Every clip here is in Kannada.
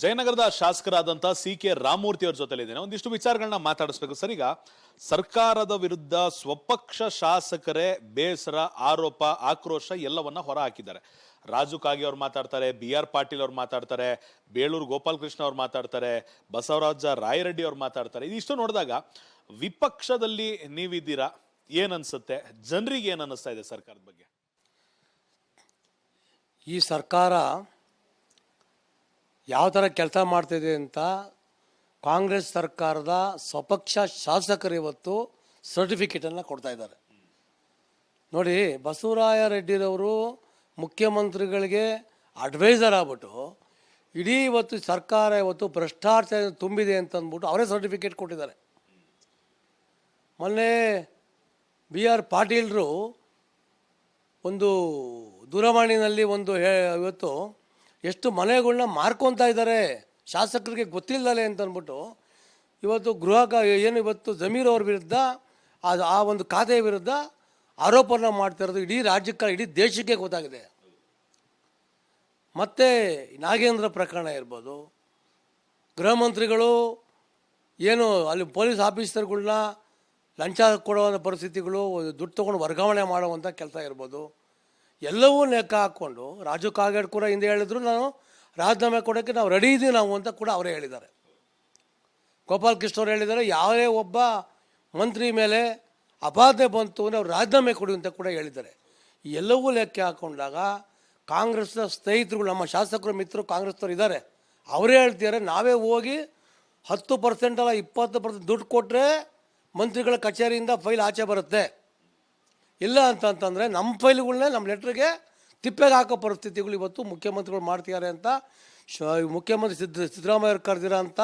ಜಯನಗರದ ಶಾಸಕರಾದಂತ ಸಿ ಕೆ ರಾಮಮೂರ್ತಿ ಅವ್ರ ಜೊತೆಲಿದ್ದೇನೆ. ಒಂದಿಷ್ಟು ವಿಚಾರಗಳನ್ನ ಮಾತಾಡಿಸ್ಬೇಕು ಸರ್. ಈಗ ಸರ್ಕಾರದ ವಿರುದ್ಧ ಸ್ವಪಕ್ಷ ಶಾಸಕರೇ ಬೇಸರ, ಆರೋಪ, ಆಕ್ರೋಶ ಎಲ್ಲವನ್ನ ಹೊರ ಹಾಕಿದ್ದಾರೆ ರಾಜು ಕಾಗಿ ಅವ್ರು ಮಾತಾಡ್ತಾರೆ ಬಿ ಆರ್ ಪಾಟೀಲ್ ಅವ್ರು ಮಾತಾಡ್ತಾರೆ, ಬೇಳೂರು ಗೋಪಾಲಕೃಷ್ಣ ಅವ್ರು ಮಾತಾಡ್ತಾರೆ, ಬಸವರಾಜ ರಾಯರೆಡ್ಡಿ ಅವ್ರು ಮಾತಾಡ್ತಾರೆ. ಇದಿಷ್ಟು ನೋಡಿದಾಗ ವಿಪಕ್ಷದಲ್ಲಿ ನೀವಿದ್ದೀರಾ? ಏನನ್ಸುತ್ತೆ? ಜನರಿಗೆ ಏನ್ ಅನ್ನಿಸ್ತಾ ಇದೆ ಸರ್ಕಾರದ ಬಗ್ಗೆ? ಈ ಸರ್ಕಾರ ಯಾವ ಥರ ಕೆಲಸ ಮಾಡ್ತಿದೆ ಅಂತ ಕಾಂಗ್ರೆಸ್ ಸರ್ಕಾರದ ಸ್ವಪಕ್ಷ ಶಾಸಕರು ಇವತ್ತು ಸರ್ಟಿಫಿಕೇಟನ್ನು ಕೊಡ್ತಾ ಇದ್ದಾರೆ. ನೋಡಿ ಬಸವರಾಯ ರೆಡ್ಡಿರವರು ಮುಖ್ಯಮಂತ್ರಿಗಳಿಗೆ ಅಡ್ವೈಸರ್ ಆಗ್ಬಿಟ್ಟು ಇಡೀ ಇವತ್ತು ಸರ್ಕಾರ ಇವತ್ತು ಭ್ರಷ್ಟಾಚಾರ ತುಂಬಿದೆ ಅಂತ ಅಂದ್ಬಿಟ್ಟು ಅವರೇ ಸರ್ಟಿಫಿಕೇಟ್ ಕೊಟ್ಟಿದ್ದಾರೆ. ಮೊನ್ನೆ ಬಿ ಆರ್ ಪಾಟೀಲ್ರು ಒಂದು ದೂರವಾಣಿನಲ್ಲಿ ಒಂದು ಇವತ್ತು ಎಷ್ಟು ಮನೆಗಳನ್ನ ಮಾರ್ಕೊತಾ ಇದ್ದಾರೆ ಶಾಸಕರಿಗೆ ಗೊತ್ತಿಲ್ಲದಲೆ ಅಂತ ಅಂದ್ಬಿಟ್ಟು ಇವತ್ತು ಗೃಹ ಏನು ಇವತ್ತು ಜಮೀರ್ ಅವ್ರ ವಿರುದ್ಧ ಆ ಆ ಒಂದು ಖಾತೆಯ ವಿರುದ್ಧ ಆರೋಪನ ಮಾಡ್ತಾ ಇರೋದು ಇಡೀ ರಾಜ್ಯಕ್ಕೆ, ಇಡೀ ದೇಶಕ್ಕೆ ಗೊತ್ತಾಗಿದೆ. ಮತ್ತು ನಾಗೇಂದ್ರ ಪ್ರಕರಣ ಇರ್ಬೋದು. ಗೃಹ ಮಂತ್ರಿಗಳು ಏನು ಅಲ್ಲಿ ಪೊಲೀಸ್ ಆಫೀಸರ್ಗಳನ್ನ ಲಂಚ ಕೊಡುವಂಥ ಪರಿಸ್ಥಿತಿಗಳು, ದುಡ್ಡು ತೊಗೊಂಡು ವರ್ಗಾವಣೆ ಮಾಡುವಂಥ ಕೆಲಸ ಇರ್ಬೋದು. ಎಲ್ಲವೂ ಲೆಕ್ಕ ಹಾಕ್ಕೊಂಡು ರಾಜು ಕಾಗೇಡ್ ಕೂಡ ಹಿಂದೆ ಹೇಳಿದ್ರು, ನಾನು ರಾಜೀನಾಮೆ ಕೊಡೋಕ್ಕೆ ನಾವು ರೆಡಿ ಇದ್ದೀವಿ ನಾವು ಅಂತ ಕೂಡ ಅವರೇ ಹೇಳಿದ್ದಾರೆ. ಗೋಪಾಲ್ ಕೃಷ್ಣ ಅವರು ಹೇಳಿದ್ದಾರೆ ಯಾವುದೇ ಒಬ್ಬ ಮಂತ್ರಿ ಮೇಲೆ ಅಪಾದನೆ ಬಂತು ಅಂದರೆ ಅವ್ರು ರಾಜೀನಾಮೆ ಕೊಡಿ ಅಂತ ಕೂಡ ಹೇಳಿದ್ದಾರೆ. ಎಲ್ಲವೂ ಲೆಕ್ಕ ಹಾಕೊಂಡಾಗ ಕಾಂಗ್ರೆಸ್ನ ಸ್ನೇಹಿತರುಗಳು ನಮ್ಮ ಶಾಸಕರು, ಮಿತ್ರರು, ಕಾಂಗ್ರೆಸ್ನವ್ರು ಇದ್ದಾರೆ. ಅವರೇ ಹೇಳ್ತಿದ್ದಾರೆ, ನಾವೇ ಹೋಗಿ ಹತ್ತು ಪರ್ಸೆಂಟ್ ಅಲ್ಲ ಇಪ್ಪತ್ತು ಪರ್ಸೆಂಟ್ ದುಡ್ಡು ಕೊಟ್ಟರೆ ಮಂತ್ರಿಗಳ ಕಚೇರಿಯಿಂದ ಫೈಲ್ ಆಚೆ ಬರುತ್ತೆ. ಇಲ್ಲ ಅಂತಂತಂದರೆ ನಮ್ಮ ಫೈಲ್ಗಳನ್ನೇ ನಮ್ಮ ಲೆಟ್ರಿಗೆ ತಿಪ್ಪೆಗೆ ಹಾಕೋ ಪರಿಸ್ಥಿತಿಗಳು ಇವತ್ತು ಮುಖ್ಯಮಂತ್ರಿಗಳು ಮಾಡ್ತಿದ್ದಾರೆ ಅಂತ ಶ, ಮುಖ್ಯಮಂತ್ರಿ ಸಿದ್ದ, ಸಿದ್ದರಾಮಯ್ಯ ಕರೆದಿರೋ ಅಂಥ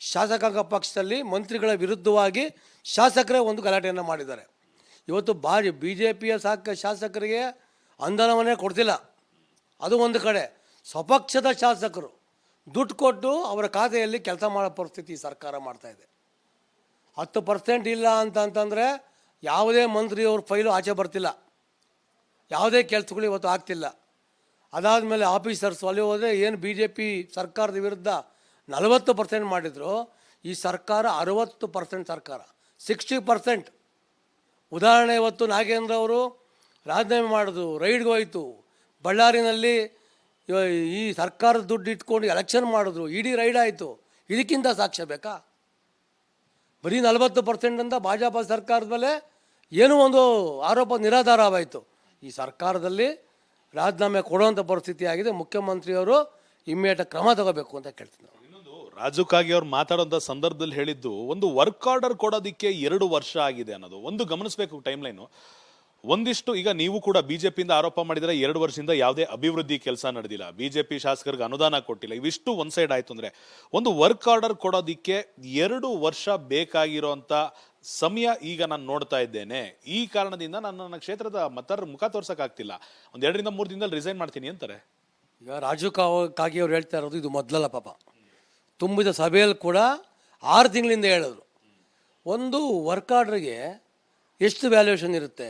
ಶಾಸಕಾಂಗ ಪಕ್ಷದಲ್ಲಿ ಮಂತ್ರಿಗಳ ವಿರುದ್ಧವಾಗಿ ಶಾಸಕರೇ ಒಂದು ಗಲಾಟೆಯನ್ನು ಮಾಡಿದ್ದಾರೆ. ಇವತ್ತು ಭಾರಿ ಬಿ ಜೆ ಪಿಯ ಸಾಕ, ಶಾಸಕರಿಗೆ ಅನುದಾನವನ್ನೇ ಕೊಡ್ತಿಲ್ಲ. ಅದು ಒಂದು ಕಡೆ. ಸ್ವಪಕ್ಷದ ಶಾಸಕರು ದುಡ್ಡು ಕೊಟ್ಟು ಅವರ ಖಾತೆಯಲ್ಲಿ ಕೆಲಸ ಮಾಡೋ ಪರಿಸ್ಥಿತಿ ಸರ್ಕಾರ ಮಾಡ್ತಾಯಿದೆ ಹತ್ತು ಪರ್ಸೆಂಟ್ ಇಲ್ಲ ಅಂತ ಅಂತಂದರೆ ಯಾವುದೇ ಮಂತ್ರಿಯವ್ರ ಫೈಲು ಆಚೆ ಬರ್ತಿಲ್ಲ. ಯಾವುದೇ ಕೆಲಸಗಳು ಇವತ್ತು ಆಗ್ತಿಲ್ಲ. ಅದಾದ ಮೇಲೆ ಆಫೀಸರ್ಸ್ ಅಲ್ಲಿ ಹೋದರೆ ಏನು ಬಿ ಜೆ ಪಿ ಸರ್ಕಾರದ ವಿರುದ್ಧ ನಲವತ್ತು ಪರ್ಸೆಂಟ್ ಮಾಡಿದ್ರು, ಈ ಸರ್ಕಾರ ಅರವತ್ತು ಪರ್ಸೆಂಟ್ ಸರ್ಕಾರ, ಸಿಕ್ಸ್ಟಿ ಪರ್ಸೆಂಟ್. ಉದಾಹರಣೆ ಇವತ್ತು ನಾಗೇಂದ್ರ ಅವರು ರಾಜೀನಾಮೆ ಮಾಡಿದ್ರು, ರೈಡ್ಗೆ ಹೋಯಿತು. ಬಳ್ಳಾರಿನಲ್ಲಿ ಈ ಸರ್ಕಾರದ ದುಡ್ಡು ಇಟ್ಕೊಂಡು ಎಲೆಕ್ಷನ್ ಮಾಡಿದ್ರು, ಇಡೀ ರೈಡ್ ಆಯಿತು. ಇದಕ್ಕಿಂತ ಸಾಕ್ಷ್ಯ ಬೇಕಾ? ಬರೀ ನಲವತ್ತು ಪರ್ಸೆಂಟ್ ಅಂತ ಭಾಜಪ ಸರ್ಕಾರದ ಮೇಲೆ ಏನೋ ಒಂದು ಆರೋಪ ನಿರಾಧಾರವಾಯಿತು ಈ ಸರ್ಕಾರದಲ್ಲಿ ರಾಜೀನಾಮೆ ಕೊಡುವಂಥ ಪರಿಸ್ಥಿತಿ ಆಗಿದೆ. ಮುಖ್ಯಮಂತ್ರಿಯವರು ಇಮ್ಮಿಡಿಯೇಟ್ ಕ್ರಮ ತಗೋಬೇಕು ಅಂತ ಕೇಳ್ತೀನಿ ಇನ್ನೊಂದು, ರಾಜುಕಾಗಿ ಅವ್ರು ಮಾತಾಡೋಂಥ ಸಂದರ್ಭದಲ್ಲಿ ಹೇಳಿದ್ದು, ಒಂದು ವರ್ಕ್ ಆರ್ಡರ್ ಕೊಡೋದಿಕ್ಕೆ ಎರಡು ವರ್ಷ ಆಗಿದೆ ಅನ್ನೋದು. ಒಂದು ಗಮನಿಸಬೇಕು ಟೈಮ್ ಲೈನು ಒಂದಿಷ್ಟು ಈಗ ನೀವು ಕೂಡ ಬಿಜೆಪಿಯಿಂದ ಆರೋಪ ಮಾಡಿದರೆ ಎರಡು ವರ್ಷದಿಂದ ಯಾವುದೇ ಅಭಿವೃದ್ಧಿ ಕೆಲಸ ನಡೆದಿಲ್ಲ. ಬಿಜೆಪಿ ಶಾಸಕರಿಗೆ ಅನುದಾನ ಕೊಟ್ಟಿಲ್ಲ. ಇವಿಷ್ಟು ಒನ್ ಸೈಡ್ ಆಯಿತು ಅಂದರೆ ಒಂದು ವರ್ಕ್ ಆರ್ಡರ್ ಕೊಡೋದಕ್ಕೆ ಎರಡು ವರ್ಷ ಬೇಕಾಗಿರೋಂಥ ಸಮಯ ಈಗ ನಾನು ನೋಡ್ತಾ ಇದ್ದೇನೆ. ಈ ಕಾರಣದಿಂದ ನಾನು ನನ್ನ ಕ್ಷೇತ್ರದ ಮತರ ಮುಖ ತೋರ್ಸೋಕ್ಕಾಗ್ತಿಲ್ಲ. ಒಂದು ಎರಡರಿಂದ ಮೂರು ದಿನದಲ್ಲಿ ರಿಸೈನ್ ಮಾಡ್ತೀನಿ ಅಂತಾರೆ. ಈಗ ರಾಜು ಕಾವ್, ಕಾಗಿ ಅವ್ರು ಹೇಳ್ತಾ ಇರೋದು ಇದು ಮೊದಲಲ್ಲ ಪಾಪ. ತುಂಬಿದ ಸಭೆಯಲ್ಲಿ ಕೂಡ ಆರು ತಿಂಗಳಿಂದ ಹೇಳಿದ್ರು. ಒಂದು ವರ್ಕ್ ಆರ್ಡ್ರಿಗೆ ಎಷ್ಟು ವ್ಯಾಲ್ಯೂಯೇಷನ್ ಇರುತ್ತೆ?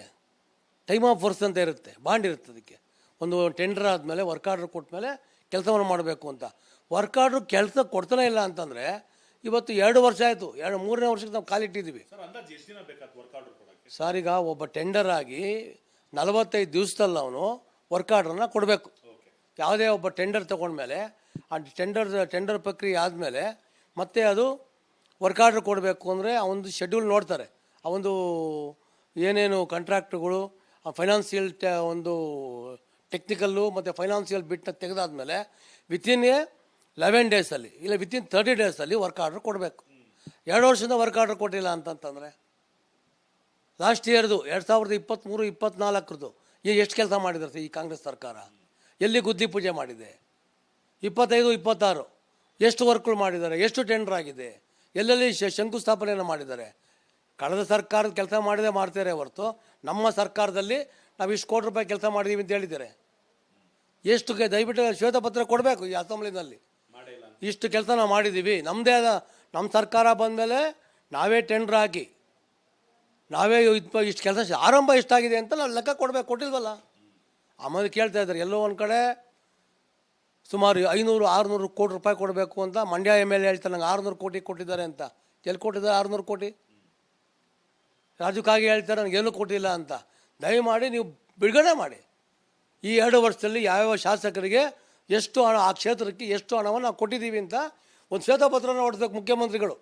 ಟೈಮ್ ಆಫ್ ವರ್ಸ್ ಅಂತ ಇರುತ್ತೆ. ಬಾಂಡ್ ಇರುತ್ತೆ ಅದಕ್ಕೆ. ಒಂದು ಟೆಂಡರ್ ಆದಮೇಲೆ ವರ್ಕ್ ಆರ್ಡ್ರ್ ಕೊಟ್ಮೇಲೆ ಕೆಲಸವನ್ನು ಮಾಡಬೇಕು ಅಂತ. ವರ್ಕ್ ಆರ್ಡ್ರ್ ಕೆಲಸ ಕೊಡ್ತಾನೆ ಇಲ್ಲ ಅಂತಂದರೆ ಇವತ್ತು ಎರಡು ವರ್ಷ ಆಯಿತು. ಎರಡು ಮೂರನೇ ವರ್ಷಕ್ಕೆ ನಾವು ಕಾಲಿಟ್ಟಿದ್ದೀವಿ ಸರ್ ಈಗ ಒಬ್ಬ ಟೆಂಡರ್ ಆಗಿ ನಲವತ್ತೈದು ದಿವಸದಲ್ಲಿ ಅವನು ವರ್ಕ್ ಆರ್ಡ್ರನ್ನ ಕೊಡಬೇಕು. ಯಾವುದೇ ಒಬ್ಬ ಟೆಂಡರ್ ತೊಗೊಂಡ್ಮೇಲೆ ಆ ಟೆಂಡರ್ ಟೆಂಡರ್ ಪ್ರಕ್ರಿಯೆ ಆದಮೇಲೆ ಮತ್ತೆ ಅದು ವರ್ಕ್ ಆರ್ಡ್ರ್ ಕೊಡಬೇಕು ಅಂದರೆ ಆ ಒಂದು ಶೆಡ್ಯೂಲ್ ನೋಡ್ತಾರೆ. ಆ ಒಂದು ಏನೇನು ಕಾಂಟ್ರಾಕ್ಟ್ಗಳು ಆ ಫೈನಾನ್ಸಿಯಲ್ ಟ ಒಂದು ಟೆಕ್ನಿಕಲ್ಲು ಮತ್ತು ಫೈನಾನ್ಸಿಯಲ್ ಬಿಟ್ನ ತೆಗೆದಾದ್ಮೇಲೆ ವಿತಿನ್ ಎ ಲೆವೆನ್ ಡೇಸಲ್ಲಿ ಇಲ್ಲ ವಿತಿನ್ ತರ್ಟಿ ಡೇಸಲ್ಲಿ ವರ್ಕ್ ಆರ್ಡ್ರ್ ಕೊಡಬೇಕು. ಎರಡು ವರ್ಷದಿಂದ ವರ್ಕ್ ಆರ್ಡ್ರ್ ಕೊಟ್ಟಿಲ್ಲ ಅಂತಂತಂದರೆ ಲಾಸ್ಟ್ ಇಯರ್ದು ಎರಡು ಸಾವಿರದ ಇಪ್ಪತ್ತ್ಮೂರು ಇಪ್ಪತ್ತ್ನಾಲ್ಕರದು ಈಗ ಎಷ್ಟು ಕೆಲಸ ಮಾಡಿದ್ದಾರೆ ಈ ಕಾಂಗ್ರೆಸ್ ಸರ್ಕಾರ? ಎಲ್ಲಿ ಗುದ್ದಿ ಪೂಜೆ ಮಾಡಿದೆ? ಇಪ್ಪತ್ತೈದು, ಇಪ್ಪತ್ತಾರು ಎಷ್ಟು ವರ್ಕ್ಗಳು ಮಾಡಿದ್ದಾರೆ? ಎಷ್ಟು ಟೆಂಡರ್ ಆಗಿದೆ? ಎಲ್ಲೆಲ್ಲಿ ಶಂಕುಸ್ಥಾಪನೆಯನ್ನು ಮಾಡಿದ್ದಾರೆ? ಕಳೆದ ಸರ್ಕಾರದ ಕೆಲಸ ಮಾಡಿದೆ ಮಾಡ್ತಾರೆ ಹೊರತು ನಮ್ಮ ಸರ್ಕಾರದಲ್ಲಿ ನಾವು ಇಷ್ಟು ಕೋಟಿ ರೂಪಾಯಿ ಕೆಲಸ ಮಾಡಿದ್ದೀವಿ ಅಂತ ಹೇಳಿದ್ದಾರೆ. ಎಷ್ಟು ದಯವಿಟ್ಟು ಶ್ವೇತಪತ್ರ ಕೊಡಬೇಕು ಈ ಅಸೆಂಬ್ಲಿನಲ್ಲಿ. ಇಷ್ಟು ಕೆಲಸ ನಾವು ಮಾಡಿದ್ದೀವಿ ನಮ್ಮದೇ ಆದ ನಮ್ಮ ಸರ್ಕಾರ ಬಂದಮೇಲೆ ನಾವೇ ಟೆಂಡರ್ ಹಾಕಿ ನಾವೇ ಇಷ್ಟು ಕೆಲಸ ಆರಂಭ ಇಷ್ಟಾಗಿದೆ ಅಂತ ನಾವು ಲೆಕ್ಕ ಕೊಡಬೇಕು, ಕೊಟ್ಟಿಲ್ವಲ್ಲ? ಆಮೇಲೆ ಕೇಳ್ತಾ ಇದ್ದಾರೆ, ಎಲ್ಲೋ ಒಂದು ಕಡೆ ಸುಮಾರು ಐನೂರು, ಆರುನೂರು ಕೋಟಿ ರೂಪಾಯಿ ಕೊಡಬೇಕು ಅಂತ ಮಂಡ್ಯ ಎಂ ಎಲ್ ಎ ಹೇಳ್ತಾರೆ, ನಂಗೆ ಆರುನೂರು ಕೋಟಿ ಕೊಟ್ಟಿದ್ದಾರೆ ಅಂತ. ಎಲ್ಲಿ ಕೊಟ್ಟಿದ್ದಾರೆ ಆರುನೂರು ಕೋಟಿ? ರಾಜು ಕಾಗೆ ಹೇಳ್ತಾರೆ ನನಗೇನು ಕೊಟ್ಟಿಲ್ಲ ಅಂತ. ದಯಮಾಡಿ ನೀವು ಬಿಡುಗಡೆ ಮಾಡಿ. ಈ ಎರಡು ವರ್ಷದಲ್ಲಿ ಯಾವ್ಯಾವ ಶಾಸಕರಿಗೆ ಎಷ್ಟು ಹಣ, ಆ ಕ್ಷೇತ್ರಕ್ಕೆ ಎಷ್ಟು ಹಣವನ್ನು ನಾವು ಕೊಟ್ಟಿದ್ದೀವಿ ಅಂತ ಒಂದು ಶ್ವೇತಪತ್ರನ ಹೊಡೆದಕ್ಕೆ ಮುಖ್ಯಮಂತ್ರಿಗಳು.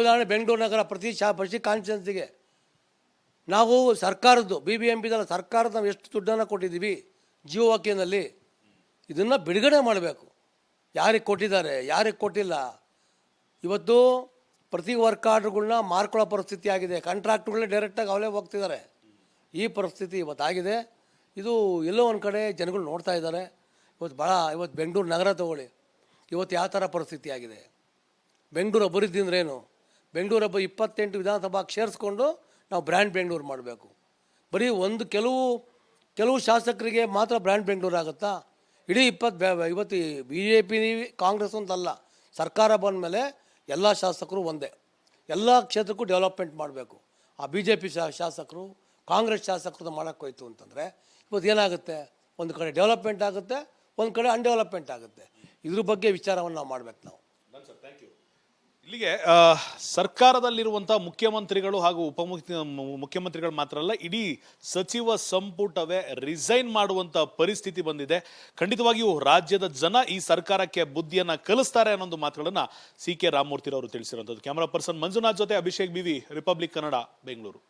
ಉದಾಹರಣೆ ಬೆಂಗಳೂರು ನಗರ ಪ್ರತಿ ಶಾ, ಪ್ರತಿ ಕಾನ್ಸ್ಟಿಟ್ಯೂನ್ಸಿಗೆ ನಾವು ಸರ್ಕಾರದ್ದು ಬಿ ಬಿ ಎಂ ಪಿದಲ್ಲ ಸರ್ಕಾರದ ನಾವು ಎಷ್ಟು ದುಡ್ಡನ್ನು ಕೊಟ್ಟಿದ್ದೀವಿ ಜಿಯೋ ವಾಕ್ಯನಲ್ಲಿ ಇದನ್ನು ಬಿಡುಗಡೆ ಮಾಡಬೇಕು. ಯಾರಿಗೆ ಕೊಟ್ಟಿದ್ದಾರೆ, ಯಾರಿಗೆ ಕೊಟ್ಟಿಲ್ಲ. ಇವತ್ತು ಪ್ರತಿ ವರ್ಕ್ ಆರ್ಡ್ರ್ಗಳನ್ನ ಮಾರ್ಕೊಳ್ಳೋ ಪರಿಸ್ಥಿತಿ ಆಗಿದೆ. ಕಾಂಟ್ರಾಕ್ಟ್ಗಳೇ ಡೈರೆಕ್ಟಾಗಿ ಅವಲೇ ಹೋಗ್ತಿದ್ದಾರೆ. ಈ ಪರಿಸ್ಥಿತಿ ಇವತ್ತಾಗಿದೆ ಇದು ಎಲ್ಲೋ ಒಂದು ಕಡೆ ಜನಗಳು ನೋಡ್ತಾ ಇದ್ದಾರೆ. ಇವತ್ತು ಭಾಳ ಇವತ್ತು ಬೆಂಗಳೂರು ನಗರ ತಗೊಳ್ಳಿ. ಇವತ್ತು ಯಾವ ಥರ ಪರಿಸ್ಥಿತಿ ಆಗಿದೆ? ಬೆಂಗಳೂರು ಅಭಿವೃದ್ಧಿ ಅಂದ್ರೇನು ಬೆಂಗಳೂರು ಹಬ್ಬ ಇಪ್ಪತ್ತೆಂಟು ವಿಧಾನಸಭಾ ಸೇರಿಸ್ಕೊಂಡು ನಾವು ಬ್ರ್ಯಾಂಡ್ ಬೆಂಗಳೂರು ಮಾಡಬೇಕು. ಬರೀ ಒಂದು ಕೆಲವು ಕೆಲವು ಶಾಸಕರಿಗೆ ಮಾತ್ರ ಬ್ರ್ಯಾಂಡ್ ಬೆಂಗಳೂರು ಆಗುತ್ತಾ? ಇಡೀ ಇಪ್ಪತ್ತು ಇವತ್ತು ಬಿ ಜೆ ಪಿ ಕಾಂಗ್ರೆಸ್ ಅಂತಲ್ಲ, ಸರ್ಕಾರ ಬಂದ ಮೇಲೆ ಎಲ್ಲ ಶಾಸಕರು ಒಂದೇ. ಎಲ್ಲ ಕ್ಷೇತ್ರಕ್ಕೂ ಡೆವಲಪ್ಮೆಂಟ್ ಮಾಡಬೇಕು. ಆ ಬಿ ಜೆ ಪಿ ಶಾಸಕರು, ಕಾಂಗ್ರೆಸ್ ಶಾಸಕರು ಮಾಡೋಕ್ಕೆ ಹೋಯ್ತು ಅಂತಂದರೆ ಇವತ್ತು ಏನಾಗುತ್ತೆ? ಒಂದು ಕಡೆ ಡೆವಲಪ್ಮೆಂಟ್ ಆಗುತ್ತೆ, ಒಂದು ಕಡೆ ಅನ್ಡೆವಲಪ್ಮೆಂಟ್ ಆಗುತ್ತೆ. ಇದ್ರ ಬಗ್ಗೆ ವಿಚಾರವನ್ನು ನಾವು ಮಾಡ್ಬೇಕು ನಾವು. ಇಲ್ಲಿಗೆ ಆ, ಸರ್ಕಾರದಲ್ಲಿರುವಂತಹ ಮುಖ್ಯಮಂತ್ರಿಗಳು ಹಾಗೂ ಉಪಮುಖ್ಯ ಮುಖ್ಯಮಂತ್ರಿಗಳು ಮಾತ್ರ ಅಲ್ಲ ಇಡೀ ಸಚಿವ ಸಂಪುಟವೇ ರಿಸೈನ್ ಮಾಡುವಂತ ಪರಿಸ್ಥಿತಿ ಬಂದಿದೆ. ಖಂಡಿತವಾಗಿಯೂ ರಾಜ್ಯದ ಜನ ಈ ಸರ್ಕಾರಕ್ಕೆ ಬುದ್ಧಿಯನ್ನ ಕಲಿಸ್ತಾರೆ ಅನ್ನೋದು ಮಾತುಗಳನ್ನ ಸಿ ಕೆ ರಾಮಮೂರ್ತಿರವರು ತಿಳಿಸಿರುವಂತದ್ದು ಕ್ಯಾಮರಾ ಪರ್ಸನ್ ಮಂಜುನಾಥ್ ಜೊತೆ ಅಭಿಷೇಕ್ ಬಿವಿ ರಿಪಬ್ಲಿಕ್ ಕನ್ನಡ ಬೆಂಗಳೂರು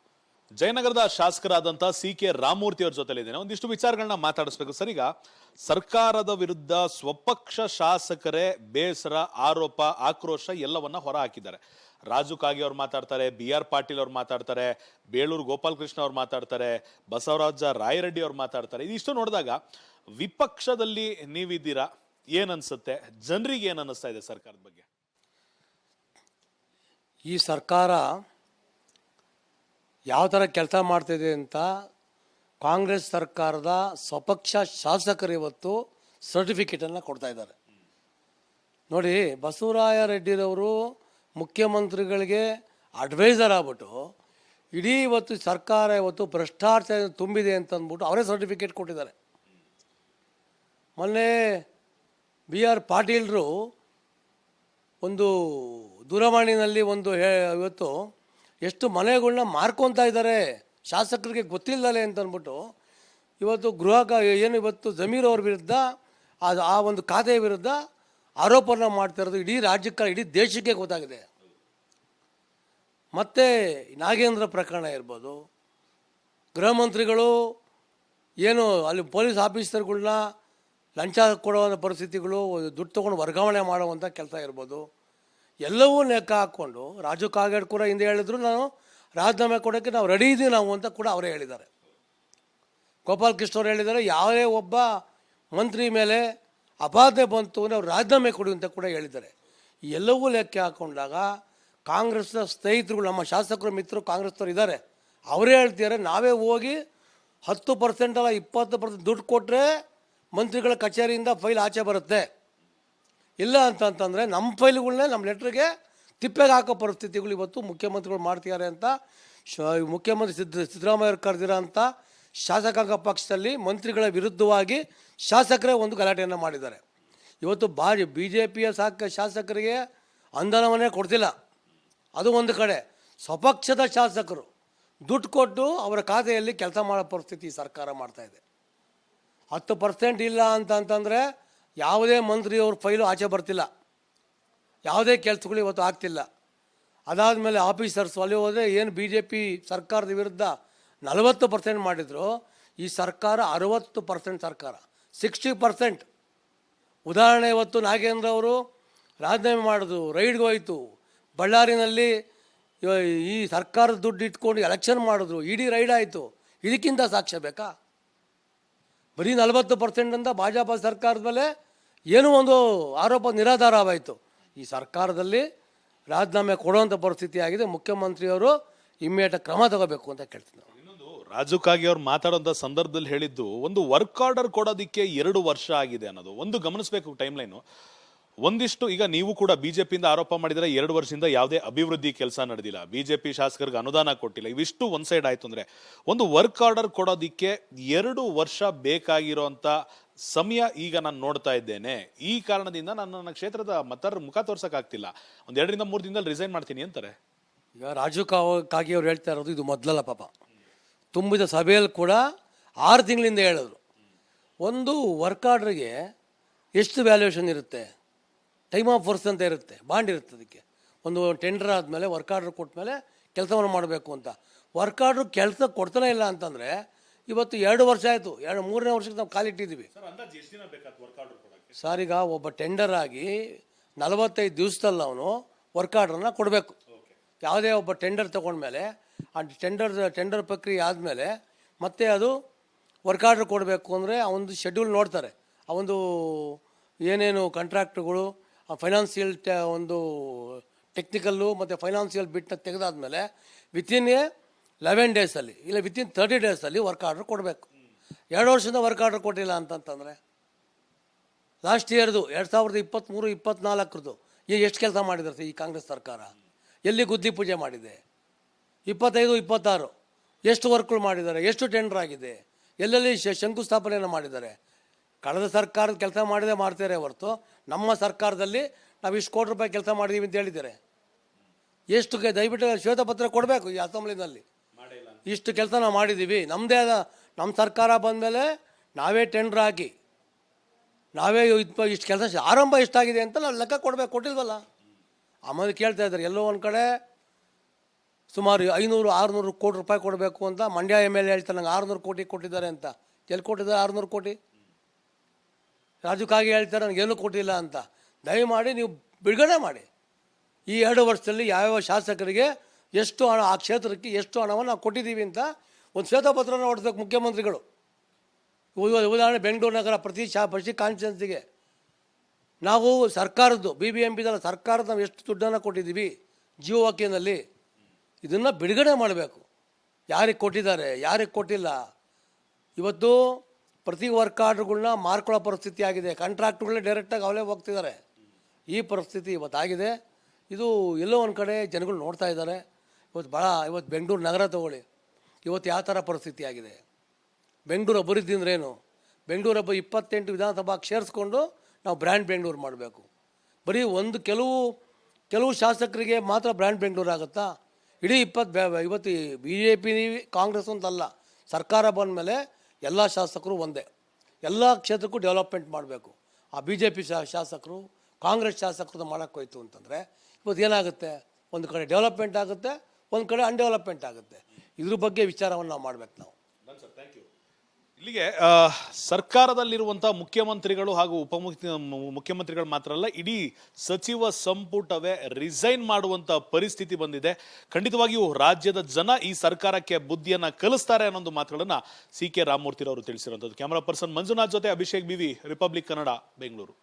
ಜಯನಗರದ ಶಾಸಕರಾದಂಥ ಸಿ ಕೆ ರಾಮಮೂರ್ತಿ ಅವ್ರ ಜೊತೆಲಿದ್ದೇನೆ. ಒಂದಿಷ್ಟು ವಿಚಾರಗಳನ್ನ ಮಾತಾಡಿಸ್ಬೇಕು. ಸರ್, ಈಗ ಸರ್ಕಾರದ ವಿರುದ್ಧ ಸ್ವಪಕ್ಷ ಶಾಸಕರೇ ಬೇಸರ, ಆರೋಪ, ಆಕ್ರೋಶ ಎಲ್ಲವನ್ನ ಹೊರ ಹಾಕಿದ್ದಾರೆ ರಾಜು ಕಾಗೆ ಅವ್ರು ಮಾತಾಡ್ತಾರೆ ಬಿ ಆರ್ ಪಾಟೀಲ್ ಅವ್ರು ಮಾತಾಡ್ತಾರೆ, ಬೇಳೂರು ಗೋಪಾಲಕೃಷ್ಣ ಅವ್ರು ಮಾತಾಡ್ತಾರೆ, ಬಸವರಾಜ ರಾಯರೆಡ್ಡಿ ಅವ್ರು ಮಾತಾಡ್ತಾರೆ. ಇದಿಷ್ಟು ನೋಡಿದಾಗ ವಿಪಕ್ಷದಲ್ಲಿ ನೀವಿದ್ದೀರಾ? ಏನ್ ಅನ್ಸುತ್ತೆ ಜನರಿಗೆ ಏನ್ ಅನ್ನಿಸ್ತಾ ಇದೆ ಸರ್ಕಾರದ ಬಗ್ಗೆ? ಈ ಸರ್ಕಾರ ಯಾವ ಥರ ಕೆಲಸ ಮಾಡ್ತಿದೆ ಅಂತ ಕಾಂಗ್ರೆಸ್ ಸರ್ಕಾರದ ಸ್ವಪಕ್ಷ ಶಾಸಕರು ಇವತ್ತು ಸರ್ಟಿಫಿಕೇಟನ್ನು ಕೊಡ್ತಾ ಇದ್ದಾರೆ. ನೋಡಿ ಬಸವರಾಯ ರೆಡ್ಡಿರವರು ಮುಖ್ಯಮಂತ್ರಿಗಳಿಗೆ ಅಡ್ವೈಸರ್ ಆಗ್ಬಿಟ್ಟು ಇಡೀ ಇವತ್ತು ಸರ್ಕಾರ ಇವತ್ತು ಭ್ರಷ್ಟಾಚಾರ ತುಂಬಿದೆ ಅಂತ ಅಂದ್ಬಿಟ್ಟು ಅವರೇ ಸರ್ಟಿಫಿಕೇಟ್ ಕೊಟ್ಟಿದ್ದಾರೆ. ಮೊನ್ನೆ ಬಿ ಆರ್ ಪಾಟೀಲ್ರು ಒಂದು ದೂರವಾಣಿನಲ್ಲಿ ಒಂದು ಇವತ್ತು ಎಷ್ಟು ಮನೆಗಳನ್ನ ಮಾರ್ಕೊತಾ ಇದ್ದಾರೆ, ಶಾಸಕರಿಗೆ ಗೊತ್ತಿಲ್ಲದಲೇ ಅಂತ ಅಂದ್ಬಿಟ್ಟು, ಇವತ್ತು ಗೃಹ ಏನು ಇವತ್ತು ಜಮೀರ್ ಅವ್ರ ವಿರುದ್ಧ ಅದು ಆ ಒಂದು ಖಾತೆಯ ವಿರುದ್ಧ ಆರೋಪನ ಮಾಡ್ತಾ ಇರೋದು ಇಡೀ ರಾಜ್ಯಕ್ಕೆ, ಇಡೀ ದೇಶಕ್ಕೆ ಗೊತ್ತಾಗಿದೆ. ಮತ್ತು ನಾಗೇಂದ್ರ ಪ್ರಕರಣ ಇರ್ಬೋದು. ಗೃಹ ಮಂತ್ರಿಗಳು ಏನು ಅಲ್ಲಿ ಪೊಲೀಸ್ ಆಫೀಸರ್ಗಳನ್ನ ಲಂಚ ಕೊಡುವಂಥ ಪರಿಸ್ಥಿತಿಗಳು, ದುಡ್ಡು ತೊಗೊಂಡು ವರ್ಗಾವಣೆ ಮಾಡುವಂಥ ಕೆಲಸ ಇರ್ಬೋದು. ಎಲ್ಲವೂ ಲೆಕ್ಕ ಹಾಕ್ಕೊಂಡು ರಾಜು ಕಾಗೇಡ್ ಕೂಡ ಹಿಂದೆ ಹೇಳಿದ್ರು, ನಾನು ರಾಜೀನಾಮೆ ಕೊಡೋಕ್ಕೆ ನಾವು ರೆಡಿ ಇದ್ದೀವಿ ನಾವು ಅಂತ ಕೂಡ ಅವರೇ ಹೇಳಿದ್ದಾರೆ. ಗೋಪಾಲ್ ಕೃಷ್ಣ ಅವರು ಹೇಳಿದ್ದಾರೆ ಯಾವುದೇ ಒಬ್ಬ ಮಂತ್ರಿ ಮೇಲೆ ಅಬಾಧೆ ಬಂತು ಅಂದರೆ ಅವ್ರು ರಾಜೀನಾಮೆ ಕೊಡಿ ಅಂತ ಕೂಡ ಹೇಳಿದ್ದಾರೆ. ಎಲ್ಲವೂ ಲೆಕ್ಕ ಹಾಕೊಂಡಾಗ ಕಾಂಗ್ರೆಸ್ನ ಸ್ನೇಹಿತರು ನಮ್ಮ ಶಾಸಕರು, ಮಿತ್ರರು, ಕಾಂಗ್ರೆಸ್ನವ್ರು ಇದ್ದಾರೆ. ಅವರೇ ಹೇಳ್ತಿದ್ದಾರೆ, ನಾವೇ ಹೋಗಿ ಹತ್ತು ಪರ್ಸೆಂಟ್ ಅಲ್ಲ ಇಪ್ಪತ್ತು ಪರ್ಸೆಂಟ್ ದುಡ್ಡು ಕೊಟ್ಟರೆ ಮಂತ್ರಿಗಳ ಕಚೇರಿಯಿಂದ ಫೈಲ್ ಆಚೆ ಬರುತ್ತೆ. ಇಲ್ಲ ಅಂತಂತಂದರೆ ನಮ್ಮ ಫೈಲ್ಗಳನ್ನೇ ನಮ್ಮ ಲೆಟ್ರಿಗೆ ತಿಪ್ಪೆಗೆ ಹಾಕೋ ಪರಿಸ್ಥಿತಿಗಳು ಇವತ್ತು ಮುಖ್ಯಮಂತ್ರಿಗಳು ಮಾಡ್ತಿದ್ದಾರೆ ಅಂತ ಶ ಮುಖ್ಯಮಂತ್ರಿ ಸಿದ್ದ ಸಿದ್ದರಾಮಯ್ಯ ಕರೆದಿರೋ ಅಂಥ ಶಾಸಕಾಂಗ ಪಕ್ಷದಲ್ಲಿ ಮಂತ್ರಿಗಳ ವಿರುದ್ಧವಾಗಿ ಶಾಸಕರೇ ಒಂದು ಗಲಾಟೆಯನ್ನು ಮಾಡಿದ್ದಾರೆ. ಇವತ್ತು ಬಾರಿ ಬಿ ಜೆ ಪಿಯ ಸಾಕ ಶಾಸಕರಿಗೆ ಅನುದಾನವನ್ನೇ ಕೊಡ್ತಿಲ್ಲ. ಅದು ಒಂದು ಕಡೆ. ಸ್ವಪಕ್ಷದ ಶಾಸಕರು ದುಡ್ಡು ಕೊಟ್ಟು ಅವರ ಖಾತೆಯಲ್ಲಿ ಕೆಲಸ ಮಾಡೋ ಪರಿಸ್ಥಿತಿ ಸರ್ಕಾರ ಮಾಡ್ತಾಯಿದೆ ಹತ್ತು ಪರ್ಸೆಂಟ್ ಇಲ್ಲ ಅಂತ ಅಂತಂದರೆ ಯಾವುದೇ ಮಂತ್ರಿಯವ್ರ ಫೈಲು ಆಚೆ ಬರ್ತಿಲ್ಲ. ಯಾವುದೇ ಕೆಲಸಗಳು ಇವತ್ತು ಆಗ್ತಿಲ್ಲ. ಅದಾದ ಮೇಲೆ ಆಫೀಸರ್ಸ್ ಅಲ್ಲಿ ಹೋದರೆ ಏನು ಬಿ ಜೆ ಪಿ ಸರ್ಕಾರದ ವಿರುದ್ಧ ನಲವತ್ತು ಪರ್ಸೆಂಟ್ ಮಾಡಿದ್ರು, ಈ ಸರ್ಕಾರ ಅರವತ್ತು ಪರ್ಸೆಂಟ್ ಸರ್ಕಾರ, ಸಿಕ್ಸ್ಟಿ ಪರ್ಸೆಂಟ್. ಉದಾಹರಣೆ ಇವತ್ತು ನಾಗೇಂದ್ರ ಅವರು ರಾಜೀನಾಮೆ ಮಾಡಿದ್ರು ರೈಡ್ಗೆ ಹೋಯಿತು. ಬಳ್ಳಾರಿನಲ್ಲಿ ಈ ಸರ್ಕಾರದ ದುಡ್ಡು ಇಟ್ಕೊಂಡು ಎಲೆಕ್ಷನ್ ಮಾಡಿದ್ರು, ಇಡೀ ರೈಡ್ ಆಯಿತು. ಇದಕ್ಕಿಂತ ಸಾಕ್ಷ್ಯ ಬೇಕಾ? ಬರೀ ನಲವತ್ತು ಪರ್ಸೆಂಟ್ ಅಂತ ಭಾಜಪ ಸರ್ಕಾರದ ಮೇಲೆ ಏನೂ ಒಂದು ಆರೋಪ ನಿರಾಧಾರವಾಯಿತು ಈ ಸರ್ಕಾರದಲ್ಲಿ ರಾಜೀನಾಮೆ ಕೊಡುವಂಥ ಪರಿಸ್ಥಿತಿ ಆಗಿದೆ. ಮುಖ್ಯಮಂತ್ರಿಯವರು ಇಮ್ಮಿಡಿಯೇಟ್ ಕ್ರಮ ತಗೋಬೇಕು ಅಂತ ಕೇಳ್ತೀನಿ ರಾಜು ಕಾಗೆ ಅವ್ರು ಮಾತಾಡೋಂಥ ಸಂದರ್ಭದಲ್ಲಿ ಹೇಳಿದ್ದು, ಒಂದು ವರ್ಕ್ ಆರ್ಡರ್ ಕೊಡೋದಕ್ಕೆ ಎರಡು ವರ್ಷ ಆಗಿದೆ ಅನ್ನೋದು. ಒಂದು ಗಮನಿಸಬೇಕು ಟೈಮ್ ಲೈನು ಒಂದಿಷ್ಟು ಈಗ ನೀವು ಕೂಡ ಬಿಜೆಪಿಯಿಂದ ಆರೋಪ ಮಾಡಿದರೆ ಎರಡು ವರ್ಷದಿಂದ ಯಾವುದೇ ಅಭಿವೃದ್ಧಿ ಕೆಲಸ ನಡೆದಿಲ್ಲ. ಬಿಜೆಪಿ ಶಾಸಕರಿಗೆ ಅನುದಾನ ಕೊಟ್ಟಿಲ್ಲ. ಇವಿಷ್ಟು ಒಂದು ಸೈಡ್ ಆಯ್ತು ಅಂದ್ರೆ ಒಂದು ವರ್ಕ್ ಆರ್ಡರ್ ಕೊಡೋದಿಕ್ಕೆ ಎರಡು ವರ್ಷ ಬೇಕಾಗಿರೋಂತ ಸಮಯ ಈಗ ನಾನು ನೋಡ್ತಾ ಇದ್ದೇನೆ. ಈ ಕಾರಣದಿಂದ ನಾನು ನನ್ನ ಕ್ಷೇತ್ರದ ಮತರ ಮುಖ ತೋರ್ಸಕ್ ಆಗ್ತಿಲ್ಲ. ಒಂದ್ ಎರಡರಿಂದ ಮೂರು ದಿನದಲ್ಲಿ ರಿಸೈನ್ ಮಾಡ್ತೀನಿ ಅಂತಾರೆ. ಈಗ ರಾಜು ಕಾಗಿ ಅವ್ರು ಹೇಳ್ತಾ ಇರೋದು ಇದು ಮೊದಲಲ್ಲ ಪಾಪ. ತುಂಬಿದ ಸಭೆಯಲ್ಲಿ ಕೂಡ ಆರು ತಿಂಗಳಿಂದ ಹೇಳಿದ್ರು. ಒಂದು ವರ್ಕ್ ಆರ್ಡ್ರಿಗೆ ಎಷ್ಟು ವ್ಯಾಲ್ಯೂಯೇಷನ್ ಇರುತ್ತೆ? ಟೈಮ್ ಆಫ್ ವರ್ಸ್ ಅಂತ ಇರುತ್ತೆ. ಬಾಂಡ್ ಇರುತ್ತೆ ಅದಕ್ಕೆ. ಒಂದು ಟೆಂಡರ್ ಆದಮೇಲೆ ವರ್ಕ್ ಆರ್ಡ್ರ್ ಕೊಟ್ಮೇಲೆ ಕೆಲಸವನ್ನು ಮಾಡಬೇಕು ಅಂತ. ವರ್ಕ್ ಆರ್ಡ್ರ್ ಕೆಲಸ ಕೊಡ್ತಾನೆ ಇಲ್ಲ ಅಂತಂದರೆ ಇವತ್ತು ಎರಡು ವರ್ಷ ಆಯಿತು. ಎರಡು ಮೂರನೇ ವರ್ಷಕ್ಕೆ ನಾವು ಕಾಲಿಟ್ಟಿದ್ದೀವಿ ಸರ್ ಈಗ ಒಬ್ಬ ಟೆಂಡರ್ ಆಗಿ ನಲವತ್ತೈದು ದಿವಸದಲ್ಲಿ ಅವನು ವರ್ಕ್ ಆರ್ಡ್ರನ್ನ ಕೊಡಬೇಕು. ಯಾವುದೇ ಒಬ್ಬ ಟೆಂಡರ್ ತೊಗೊಂಡ್ಮೇಲೆ ಆ ಟೆಂಡರ್ ಟೆಂಡರ್ ಪ್ರಕ್ರಿಯೆ ಆದಮೇಲೆ ಮತ್ತೆ ಅದು ವರ್ಕ್ ಆರ್ಡ್ರ್ ಕೊಡಬೇಕು ಅಂದರೆ ಅವನದು ಶೆಡ್ಯೂಲ್ ನೋಡ್ತಾರೆ. ಅವನದು ಏನೇನು ಕಾಂಟ್ರಾಕ್ಟ್ಗಳು ಫೈನಾನ್ಸಿಯಲ್ ಟ ಒಂದು ಟೆಕ್ನಿಕಲ್ಲು ಮತ್ತು ಫೈನಾನ್ಸಿಯಲ್ ಬಿಟ್ನ ತೆಗೆದಾದ್ಮೇಲೆ ವಿತಿನ್ ಎ ಲೆವೆನ್ ಡೇಸಲ್ಲಿ ಇಲ್ಲ ವಿತಿನ್ ತರ್ಟಿ ಡೇಸಲ್ಲಿ ವರ್ಕ್ ಆರ್ಡ್ರ್ ಕೊಡಬೇಕು. ಎರಡು ವರ್ಷದಿಂದ ವರ್ಕ್ ಆರ್ಡ್ರ್ ಕೊಟ್ಟಿಲ್ಲ ಅಂತಂತಂದರೆ ಲಾಸ್ಟ್ ಇಯರ್ದು ಎರಡು ಸಾವಿರದ ಇಪ್ಪತ್ತ್ಮೂರು ಇಪ್ಪತ್ತ್ನಾಲ್ಕರದು ಎಷ್ಟು ಕೆಲಸ ಮಾಡಿದ್ದಾರೆ ಈ ಕಾಂಗ್ರೆಸ್ ಸರ್ಕಾರ? ಎಲ್ಲಿ ಗುದ್ದಿ ಪೂಜೆ ಮಾಡಿದೆ? ಇಪ್ಪತ್ತೈದು, ಇಪ್ಪತ್ತಾರು, ಎಷ್ಟು ವರ್ಕ್ಗಳು ಮಾಡಿದ್ದಾರೆ? ಎಷ್ಟು ಟೆಂಡರ್ ಆಗಿದೆ? ಎಲ್ಲೆಲ್ಲಿ ಶಂಕುಸ್ಥಾಪನೆಯನ್ನು ಮಾಡಿದ್ದಾರೆ? ಕಳೆದ ಸರ್ಕಾರದ ಕೆಲಸ ಮಾಡಿದೆ ಮಾಡ್ತಾರೆ ಹೊರತು ನಮ್ಮ ಸರ್ಕಾರದಲ್ಲಿ ನಾವು ಇಷ್ಟು ಕೋಟಿ ರೂಪಾಯಿ ಕೆಲಸ ಮಾಡಿದ್ದೀವಿ ಅಂತ ಹೇಳಿದ್ದಾರೆ. ಎಷ್ಟು ದಯವಿಟ್ಟು ಶ್ವೇತ ಪತ್ರ ಕೊಡಬೇಕು ಈ ಅಸೆಂಬ್ಲಿನಲ್ಲಿ. ಇಷ್ಟು ಕೆಲಸ ನಾವು ಮಾಡಿದ್ದೀವಿ. ನಮ್ಮದೇ ಆದ ನಮ್ಮ ಸರ್ಕಾರ ಬಂದಮೇಲೆ ನಾವೇ ಟೆಂಡರ್ ಹಾಕಿ ನಾವೇ ಇಷ್ಟು ಕೆಲಸ ಆರಂಭ ಇಷ್ಟಾಗಿದೆ ಅಂತ ನಾವು ಲೆಕ್ಕ ಕೊಡಬೇಕು, ಕೊಟ್ಟಿಲ್ವಲ್ಲ? ಆಮೇಲೆ ಕೇಳ್ತಾ ಇದ್ದಾರೆ, ಎಲ್ಲೋ ಒಂದು ಕಡೆ ಸುಮಾರು ಐನೂರು, ಆರುನೂರು ಕೋಟಿ ರೂಪಾಯಿ ಕೊಡಬೇಕು ಅಂತ ಮಂಡ್ಯ ಎಂ ಎಲ್ ಎ ಹೇಳ್ತಾರೆ ನಂಗೆ ಆರುನೂರು ಕೋಟಿ ಕೊಟ್ಟಿದ್ದಾರೆ ಅಂತ. ಎಲ್ಲಿ ಕೊಟ್ಟಿದ್ದಾರೆ ಆರುನೂರು ಕೋಟಿ? ರಾಜು ಕಾಗೆ ಹೇಳ್ತಾರೆ ನನಗೇನು ಕೊಟ್ಟಿಲ್ಲ ಅಂತ. ದಯಮಾಡಿ ನೀವು ಬಿಡುಗಡೆ ಮಾಡಿ. ಈ ಎರಡು ವರ್ಷದಲ್ಲಿ ಯಾವ್ಯಾವ ಶಾಸಕರಿಗೆ ಎಷ್ಟು ಹಣ, ಆ ಕ್ಷೇತ್ರಕ್ಕೆ ಎಷ್ಟು ಹಣವನ್ನು ನಾವು ಕೊಟ್ಟಿದ್ದೀವಿ ಅಂತ ಒಂದು ಶ್ವೇತಪತ್ರನ ಹೊಡೆದಕ್ಕೆ ಮುಖ್ಯಮಂತ್ರಿಗಳು. ಉದ- ಉದಾಹರಣೆ ಬೆಂಗಳೂರು ನಗರ ಪ್ರತಿ ಶಾ, ಪ್ರತಿ ಕಾನ್ಸ್ಟಿಟ್ಯೂನ್ಸಿಗೆ ನಾವು ಸರ್ಕಾರದ್ದು ಬಿ ಬಿ ಎಂ ಪಿದಲ್ಲ ಸರ್ಕಾರದ ನಾವು ಎಷ್ಟು ದುಡ್ಡನ್ನು ಕೊಟ್ಟಿದ್ದೀವಿ ಜಿಯೋ ವಾಕ್ಯನಲ್ಲಿ ಇದನ್ನು ಬಿಡುಗಡೆ ಮಾಡಬೇಕು. ಯಾರಿಗೆ ಕೊಟ್ಟಿದ್ದಾರೆ, ಯಾರಿಗೆ ಕೊಟ್ಟಿಲ್ಲ. ಇವತ್ತು ಪ್ರತಿ ವರ್ಕ್ ಆರ್ಡ್ರ್ಗಳನ್ನ ಮಾರ್ಕೊಳ್ಳೋ ಪರಿಸ್ಥಿತಿ ಆಗಿದೆ. ಕಾಂಟ್ರಾಕ್ಟ್ಗಳೇ ಡೈರೆಕ್ಟಾಗಿ ಅವಲೇ ಹೋಗ್ತಿದ್ದಾರೆ. ಈ ಪರಿಸ್ಥಿತಿ ಇವತ್ತಾಗಿದೆ. ಇದು ಎಲ್ಲೋ ಒಂದು ಕಡೆ ಜನಗಳು ನೋಡ್ತಾ ಇದ್ದಾರೆ. ಇವತ್ತು ಭಾಳ ಇವತ್ತು ಬೆಂಗಳೂರು ನಗರ ತಗೊಳ್ಳಿ. ಇವತ್ತು ಯಾವ ಥರ ಪರಿಸ್ಥಿತಿ ಆಗಿದೆ? ಬೆಂಗಳೂರು ಅಭಿವೃದ್ಧಿ ಅಂದ್ರೇನು ಬೆಂಗಳೂರು ಹಬ್ಬ ಇಪ್ಪತ್ತೆಂಟು ವಿಧಾನಸಭಾ ಸೇರಿಸ್ಕೊಂಡು ನಾವು ಬ್ರ್ಯಾಂಡ್ ಬೆಂಗಳೂರು ಮಾಡಬೇಕು. ಬರೀ ಒಂದು ಕೆಲವು ಕೆಲವು ಶಾಸಕರಿಗೆ ಮಾತ್ರ ಬ್ರ್ಯಾಂಡ್ ಬೆಂಗಳೂರು ಆಗುತ್ತಾ? ಇಡೀ ಇಪ್ಪತ್ತು ಇವತ್ತು ಬಿ ಜೆ ಪಿ ಕಾಂಗ್ರೆಸ್ ಅಂತಲ್ಲ. ಸರ್ಕಾರ ಬಂದ ಮೇಲೆ ಎಲ್ಲ ಶಾಸಕರು ಒಂದೇ. ಎಲ್ಲ ಕ್ಷೇತ್ರಕ್ಕೂ ಡೆವಲಪ್ಮೆಂಟ್ ಮಾಡಬೇಕು. ಆ ಬಿ ಜೆ ಪಿ ಶಾಸಕರು, ಕಾಂಗ್ರೆಸ್ ಶಾಸಕರದ್ದು ಮಾಡೋಕ್ಕೆ ಹೋಯ್ತು ಅಂತಂದರೆ, ಇವತ್ತು ಏನಾಗುತ್ತೆ? ಒಂದು ಕಡೆ ಡೆವಲಪ್ಮೆಂಟ್ ಆಗುತ್ತೆ, ಒಂದು ಕಡೆ ಅನ್ಡೆವಲಪ್ಮೆಂಟ್ ಆಗುತ್ತೆ. ಇದ್ರ ಬಗ್ಗೆ ವಿಚಾರವನ್ನು ನಾವು. ಮಾಡ್ಬೇಕು ನಾವು ಇಲ್ಲಿಗೆ ಸರ್ಕಾರದಲ್ಲಿರುವಂಥ ಮುಖ್ಯಮಂತ್ರಿಗಳು ಹಾಗೂ ಉಪಮುಖ್ಯ, ಮುಖ್ಯಮಂತ್ರಿಗಳು ಮಾತ್ರ ಅಲ್ಲ, ಇಡೀ ಸಚಿವ ಸಂಪುಟವೇ ರಿಸೈನ್ ಮಾಡುವಂಥ ಪರಿಸ್ಥಿತಿ ಬಂದಿದೆ. ಖಂಡಿತವಾಗಿಯೂ ರಾಜ್ಯದ ಜನ ಈ ಸರ್ಕಾರಕ್ಕೆ ಬುದ್ಧಿಯನ್ನ ಕಲಿಸ್ತಾರೆ ಅನ್ನೋದು ಮಾತುಗಳನ್ನು ಸಿ ಕೆ ರಾಮಮೂರ್ತಿ ಅವರು ತಿಳಿಸಿರುವಂತದ್ದು. ಕ್ಯಾಮರಾ ಪರ್ಸನ್ ಮಂಜುನಾಥ್ ಜೊತೆ Abhishek B V Republic Kannada Bengaluru